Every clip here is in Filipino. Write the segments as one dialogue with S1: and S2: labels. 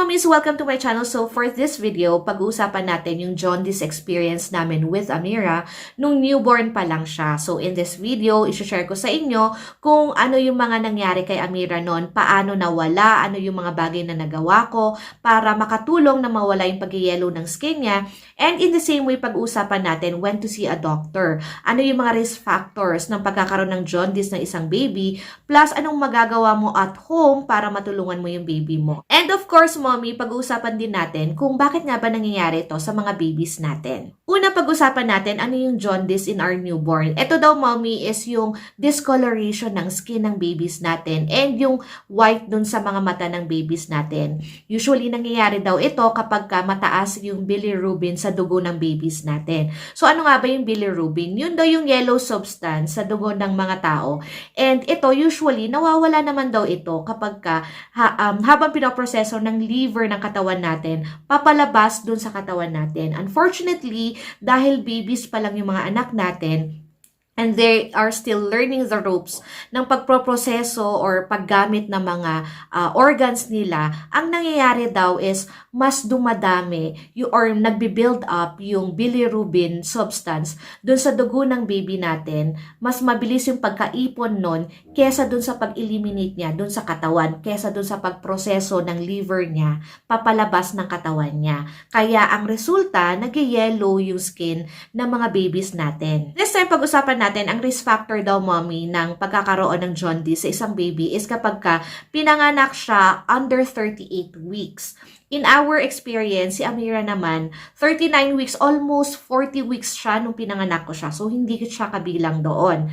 S1: mommies! Welcome to my channel. So for this video, pag-uusapan natin yung jaundice experience namin with Amira nung newborn pa lang siya. So in this video, isi-share ko sa inyo kung ano yung mga nangyari kay Amira noon, paano nawala, ano yung mga bagay na nagawa ko para makatulong na mawala yung pag-yellow ng skin niya. And in the same way, pag-uusapan natin when to see a doctor. Ano yung mga risk factors ng pagkakaroon ng jaundice ng isang baby, plus anong magagawa mo at home para matulungan mo yung baby mo. And of course, mommy, pag-uusapan din natin kung bakit nga ba nangyayari ito sa mga babies natin. Una, pag-usapan natin ano yung jaundice in our newborn. Ito daw, mommy, is yung discoloration ng skin ng babies natin and yung white dun sa mga mata ng babies natin. Usually, nangyayari daw ito kapag ka mataas yung bilirubin sa dugo ng babies natin. So, ano nga ba yung bilirubin? Yun daw yung yellow substance sa dugo ng mga tao. And ito, usually, nawawala naman daw ito kapag ka, ha, um, habang pinoproseso ng liver ng katawan natin, papalabas dun sa katawan natin. Unfortunately, dahil babies pa lang yung mga anak natin, and they are still learning the ropes ng pagproproseso or paggamit ng mga uh, organs nila, ang nangyayari daw is mas dumadami yung, or nagbi-build up yung bilirubin substance dun sa dugo ng baby natin, mas mabilis yung pagkaipon nun kesa dun sa pag-eliminate niya dun sa katawan, kesa dun sa pagproseso ng liver niya, papalabas ng katawan niya. Kaya ang resulta, nag-yellow yung skin ng mga babies natin. This time, pag-usapan natin ang risk factor daw, mommy, ng pagkakaroon ng jaundice sa isang baby is kapag ka pinanganak siya under 38 weeks. In our experience, si Amira naman, 39 weeks, almost 40 weeks siya nung pinanganak ko siya. So, hindi siya kabilang doon.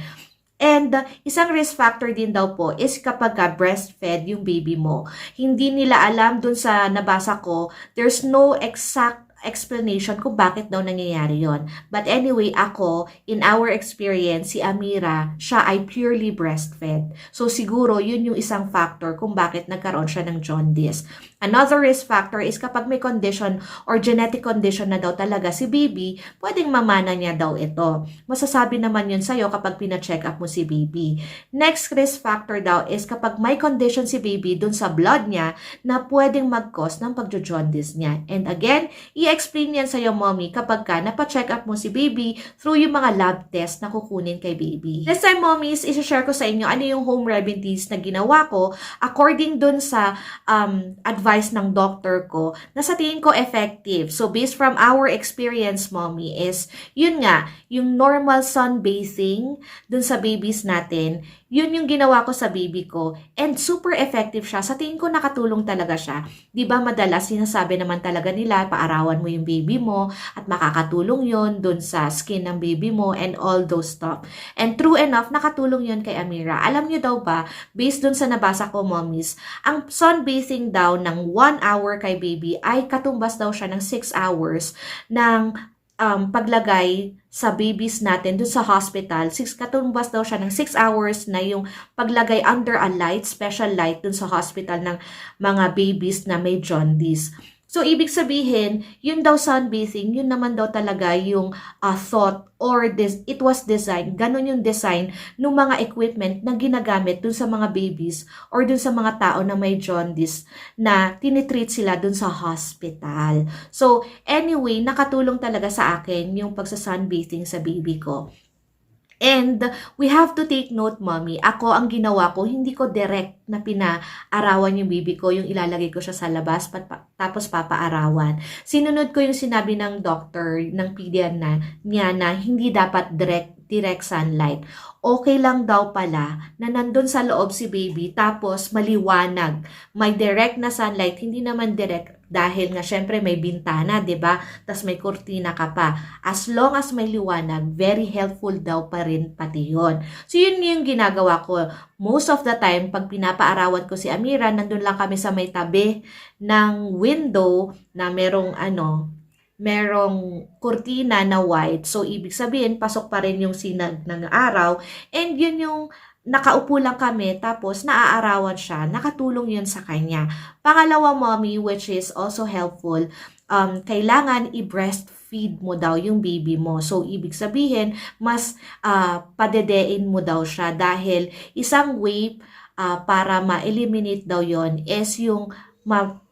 S1: And isang risk factor din daw po is kapag ka breastfed yung baby mo. Hindi nila alam dun sa nabasa ko, there's no exact explanation kung bakit daw nangyayari yon. But anyway, ako, in our experience, si Amira, siya ay purely breastfed. So siguro, yun yung isang factor kung bakit nagkaroon siya ng jaundice. Another risk factor is kapag may condition or genetic condition na daw talaga si baby, pwedeng mamana niya daw ito. Masasabi naman yun sa'yo kapag pina-check up mo si baby. Next risk factor daw is kapag may condition si baby dun sa blood niya na pwedeng mag-cause ng pagjo-jaundice niya. And again, i-explain yan sa'yo, mommy, kapag ka napacheck up mo si baby through yung mga lab test na kukunin kay baby. This time, mommies, isi-share ko sa inyo ano yung home remedies na ginawa ko according dun sa um, advice ng doctor ko na sa tingin ko effective. So, based from our experience, mommy, is yun nga, yung normal sunbathing dun sa babies natin, yun yung ginawa ko sa baby ko and super effective siya. Sa tingin ko nakatulong talaga siya. 'Di ba madalas sinasabi naman talaga nila paarawan mo yung baby mo at makakatulong yun dun sa skin ng baby mo and all those stuff. And true enough, nakatulong yun kay Amira. Alam niyo daw ba, based dun sa nabasa ko, mommies, ang sunbathing daw ng 1 hour kay baby ay katumbas daw siya ng 6 hours ng um, paglagay sa babies natin dun sa hospital. Six, katumbas daw siya ng 6 hours na yung paglagay under a light, special light dun sa hospital ng mga babies na may jaundice. So, ibig sabihin, yun daw sunbathing, yun naman daw talaga yung uh, thought or this, it was designed, ganun yung design ng mga equipment na ginagamit dun sa mga babies or dun sa mga tao na may jaundice na tinitreat sila dun sa hospital. So, anyway, nakatulong talaga sa akin yung pagsa-sunbathing sa baby ko. And we have to take note, mommy, ako ang ginawa ko, hindi ko direct na pinaarawan yung baby ko, yung ilalagay ko siya sa labas, pat, tapos papaarawan. Sinunod ko yung sinabi ng doctor, ng pedian na, niya na hindi dapat direct direct sunlight. Okay lang daw pala na nandun sa loob si baby tapos maliwanag. May direct na sunlight, hindi naman direct dahil nga syempre may bintana, 'di ba? Tas may kurtina ka pa. As long as may liwanag, very helpful daw pa rin pati 'yon. So yun yung ginagawa ko. Most of the time pag pinapaarawan ko si Amira, nandun lang kami sa may tabi ng window na merong ano, merong kurtina na white. So, ibig sabihin, pasok pa rin yung sinag ng araw. And yun yung nakaupo lang kami, tapos naaarawan siya, nakatulong yun sa kanya. Pangalawa, mommy, which is also helpful, um, kailangan i-breastfeed mo daw yung baby mo. So, ibig sabihin, mas uh, padedein mo daw siya dahil isang way uh, para ma-eliminate daw yon is yung ma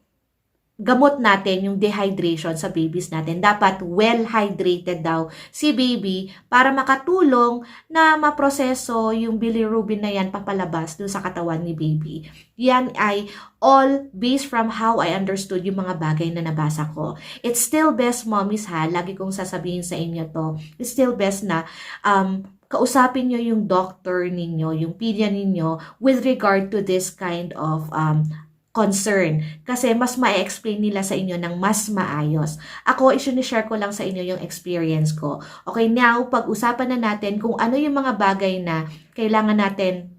S1: gamot natin yung dehydration sa babies natin. Dapat well hydrated daw si baby para makatulong na maproseso yung bilirubin na yan papalabas dun sa katawan ni baby. Yan ay all based from how I understood yung mga bagay na nabasa ko. It's still best, mommies ha, lagi kong sasabihin sa inyo to, it's still best na um, kausapin nyo yung doctor ninyo, yung pilya ninyo with regard to this kind of um, concern. Kasi mas ma-explain nila sa inyo ng mas maayos. Ako, isi-share ko lang sa inyo yung experience ko. Okay, now, pag-usapan na natin kung ano yung mga bagay na kailangan natin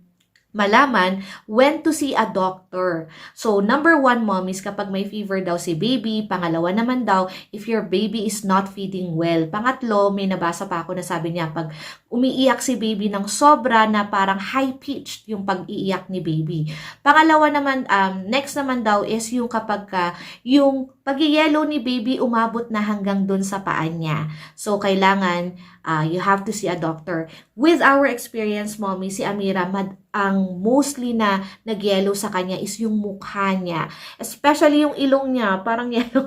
S1: malaman when to see a doctor. So, number one, mommies, kapag may fever daw si baby. Pangalawa naman daw, if your baby is not feeding well. Pangatlo, may nabasa pa ako na sabi niya, pag umiiyak si baby ng sobra na parang high-pitched yung pag-iiyak ni baby. Pangalawa naman, um, next naman daw is yung kapag ka, yung pag-yellow ni baby umabot na hanggang dun sa paan niya. So, kailangan uh, you have to see a doctor. With our experience, mommy, si Amira, mad, ang mostly na nag-yellow sa kanya is yung mukha niya. Especially yung ilong niya, parang yellow,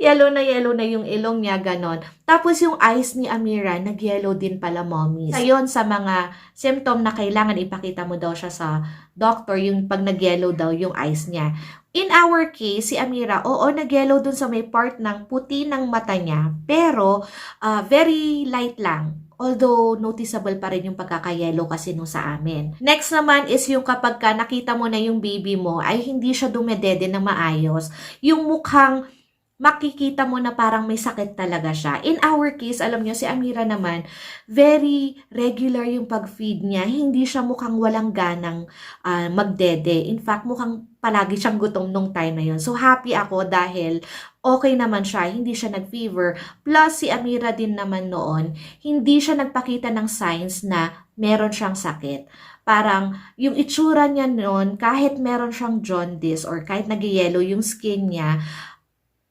S1: yellow na yellow na yung ilong niya, ganon. Tapos yung eyes ni Amira, nag-yellow din pala, mommy. Sayon sa mga symptom na kailangan ipakita mo daw siya sa doctor, yung pag nag-yellow daw yung eyes niya. In our case, si Amira, oo, nag-yellow dun sa may part ng puti ng mata niya, pero uh, very light lang. Although, noticeable pa rin yung pagkakayelo kasi nung sa amin. Next naman is yung kapag ka nakita mo na yung baby mo ay hindi siya dumedede na maayos. Yung mukhang makikita mo na parang may sakit talaga siya. In our case, alam nyo, si Amira naman, very regular yung pag-feed niya. Hindi siya mukhang walang ganang uh, magdede. In fact, mukhang palagi siyang gutom nung time na yun. So, happy ako dahil okay naman siya, hindi siya nag-fever. Plus, si Amira din naman noon, hindi siya nagpakita ng signs na meron siyang sakit. Parang, yung itsura niya noon, kahit meron siyang jaundice or kahit nag-yellow yung skin niya,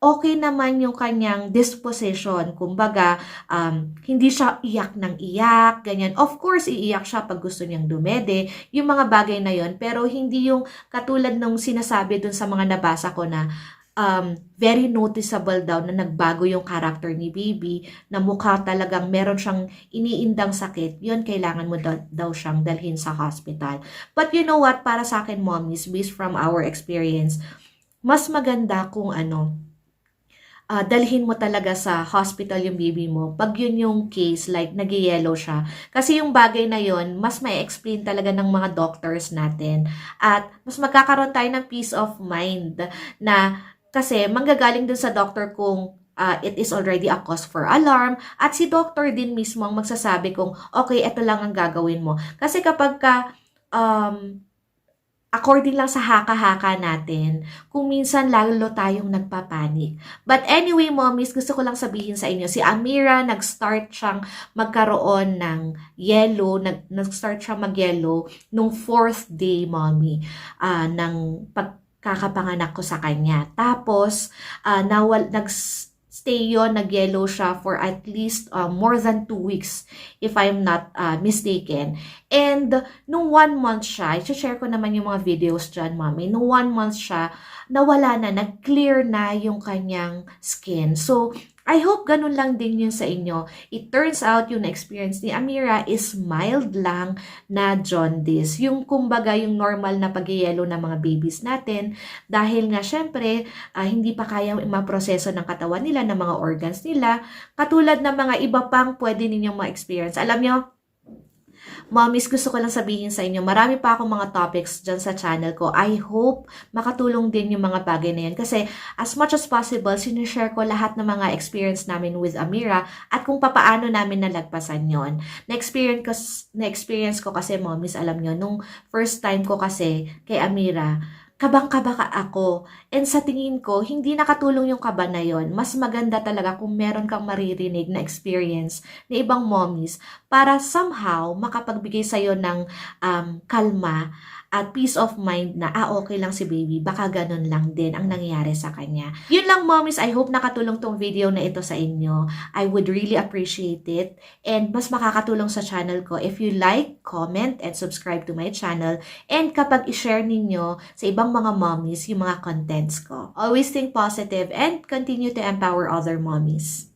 S1: okay naman yung kanyang disposition. Kumbaga, um, hindi siya iyak ng iyak, ganyan. Of course, iiyak siya pag gusto niyang dumede, yung mga bagay na yon Pero hindi yung katulad nung sinasabi dun sa mga nabasa ko na um, very noticeable daw na nagbago yung character ni baby, na mukha talagang meron siyang iniindang sakit, yun kailangan mo daw, daw siyang dalhin sa hospital. But you know what, para sa akin mommies, based from our experience, mas maganda kung ano, uh, dalhin mo talaga sa hospital yung baby mo. Pag yun yung case, like nag yellow siya. Kasi yung bagay na yun, mas may explain talaga ng mga doctors natin. At mas magkakaroon tayo ng peace of mind na kasi manggagaling dun sa doctor kung uh, it is already a cause for alarm at si doctor din mismo ang magsasabi kung okay, ito lang ang gagawin mo. Kasi kapag ka um, according lang sa haka-haka natin, kung minsan lalo tayong nagpapanik. But anyway, mommies, gusto ko lang sabihin sa inyo, si Amira, nag-start siyang magkaroon ng yellow, nag- nag-start siyang mag-yellow nung fourth day, mommy, uh, ng pag kakapanganak ko sa kanya. Tapos, uh, nawal, nag stay yon nag-yellow siya for at least uh, more than two weeks if I'm not uh, mistaken. And nung one month siya, i-share ko naman yung mga videos dyan, mami. Nung one month siya, nawala na, nag-clear na yung kanyang skin. So, I hope ganun lang din yun sa inyo. It turns out yung experience ni Amira is mild lang na jaundice. Yung kumbaga yung normal na pag-yellow ng mga babies natin dahil nga syempre uh, hindi pa kaya maproseso ng katawan nila, ng mga organs nila. Katulad ng mga iba pang pwede ninyong ma-experience. Alam nyo, Mommies, gusto ko lang sabihin sa inyo, marami pa akong mga topics dyan sa channel ko. I hope makatulong din yung mga bagay na yan. Kasi as much as possible, sinishare ko lahat ng mga experience namin with Amira at kung papaano namin nalagpasan yon. Na-experience ko, na-experience ko kasi, mommies, alam nyo, nung first time ko kasi kay Amira, kabang-kaba ka ako. And sa tingin ko, hindi nakatulong yung kaba na yon. Mas maganda talaga kung meron kang maririnig na experience na ibang mommies para somehow makapagbigay sa'yo ng um, kalma at peace of mind na, ah, okay lang si baby, baka ganun lang din ang nangyayari sa kanya. Yun lang, mommies. I hope nakatulong tong video na ito sa inyo. I would really appreciate it. And mas makakatulong sa channel ko if you like, comment, and subscribe to my channel. And kapag i-share ninyo sa ibang mga mommies yung mga contents ko. Always think positive and continue to empower other mommies.